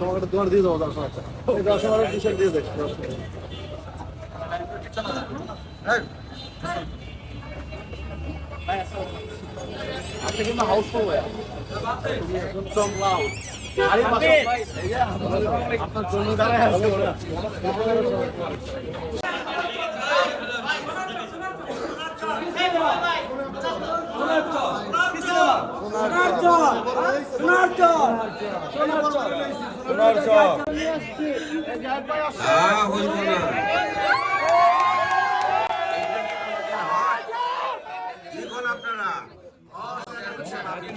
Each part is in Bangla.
তোমাকে দিয়ে দেবো দশ হাজার দশ হাজার দিয়ে দেখ আপনি কিন্তু হাউসফুল আপনার জন্য দাঁড়ায় আছে আমরা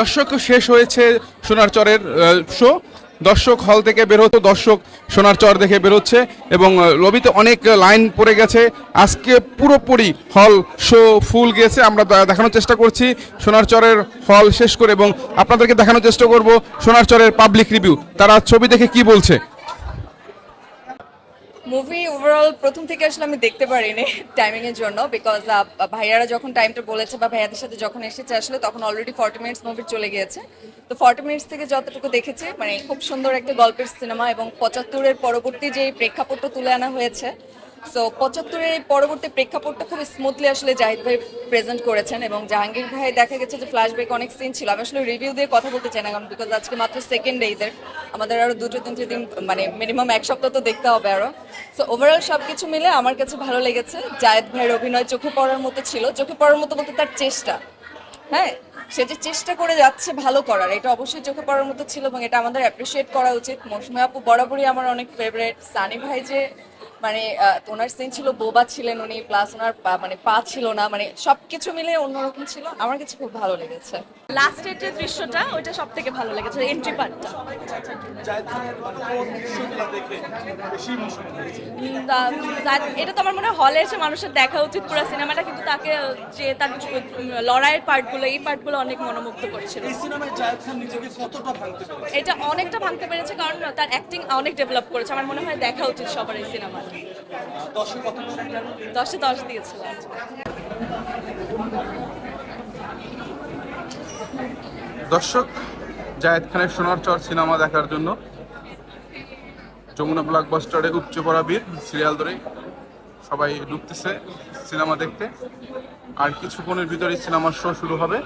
দর্শক, শেষ হয়েছে সোনার চরের শো দর্শক হল থেকে বের হতো দর্শক সোনার চর দেখে বেরোচ্ছে এবং লবিতে অনেক লাইন পড়ে গেছে। আজকে পুরোপুরি হল শো ফুল গেছে। আমরা দেখানোর চেষ্টা করছি সোনার চরের হল শেষ করে এবং আপনাদেরকে দেখানোর চেষ্টা করব সোনার চরের পাবলিক রিভিউ তারা ছবি দেখে কি বলছে? মুভি ওভারঅল প্রথম থেকে আসলে আমি দেখতে পারিনি টাইমিং এর জন্য বিকজ ভাইয়ারা যখন টাইমটা বলেছে বা ভাইয়াদের সাথে যখন এসেছে আসলে তখন অলরেডি ফর্টি মিনিটস মুভি চলে গিয়েছে। তো ফর্টি মিনিটস থেকে যতটুকু দেখেছি মানে খুব সুন্দর একটা গল্পের সিনেমা এবং পঁচাত্তরের পরবর্তী যে প্রেক্ষাপটটা তুলে আনা হয়েছে সো পঁচাত্তরের পরবর্তী প্রেক্ষাপটটা খুব স্মুথলি আসলে জাহিদ ভাই প্রেজেন্ট করেছেন এবং জাহাঙ্গীর ভাই দেখা গেছে যে ফ্ল্যাশব্যাক অনেক সিন ছিল। আমি আসলে রিভিউ দিয়ে কথা বলতে চাই না কারণ বিকজ আজকে মাত্র সেকেন্ড ডে আমাদের আরও দুটো তিনটে দিন মানে মিনিমাম এক সপ্তাহ তো দেখতে হবে আরও সো ওভারঅল সব কিছু মিলে আমার কাছে ভালো লেগেছে। জায়েদ ভাইয়ের অভিনয় চোখে পড়ার মতো ছিল। চোখে পড়ার মতো বলতে তার চেষ্টা। হ্যাঁ সে যে চেষ্টা করে যাচ্ছে ভালো করার, এটা অবশ্যই চোখে পড়ার মতো ছিল এবং এটা আমাদের অ্যাপ্রিসিয়েট করা উচিত। মৌসুমী আপু বরাবরই আমার অনেক ফেভারিট সানি ভাই যে মানে আহ, ওনার সিন ছিল বোবা ছিলেন উনি প্লাস ওনার মানে পা ছিল না মানে সবকিছু মিলে অন্যরকম ছিল। আমার কাছে খুব ভালো লেগেছে। লাস্টের যে দৃশ্যটা ওইটা সব থেকে ভালো লেগেছে এন্ট্রি পার্টটা এটা তো আমার মনে হয় হলে এসে মানুষের দেখা উচিত পুরো সিনেমাটা কিন্তু তাকে যে তার লড়াইয়ের পার্টগুলো এই পার্টগুলো অনেক মনোমুগ্ধ করেছিল। এটা অনেকটা ভাঙতে পেরেছে কারণ তার অ্যাক্টিং অনেক ডেভেলপ করেছে। আমার মনে হয় দেখা উচিত সবার এই সিনেমাটা দশে দশ দর্শক, জায়দ খানের সোনার চর সিনেমা দেখার জন্য যমুনা ব্লকবাস্টারে উপচে পড়া বীর সিরিয়াল ধরে সবাই ঢুকতেছে সিনেমা দেখতে। আর কিছুক্ষণের ভিতরে সিনেমার শো শুরু হবে।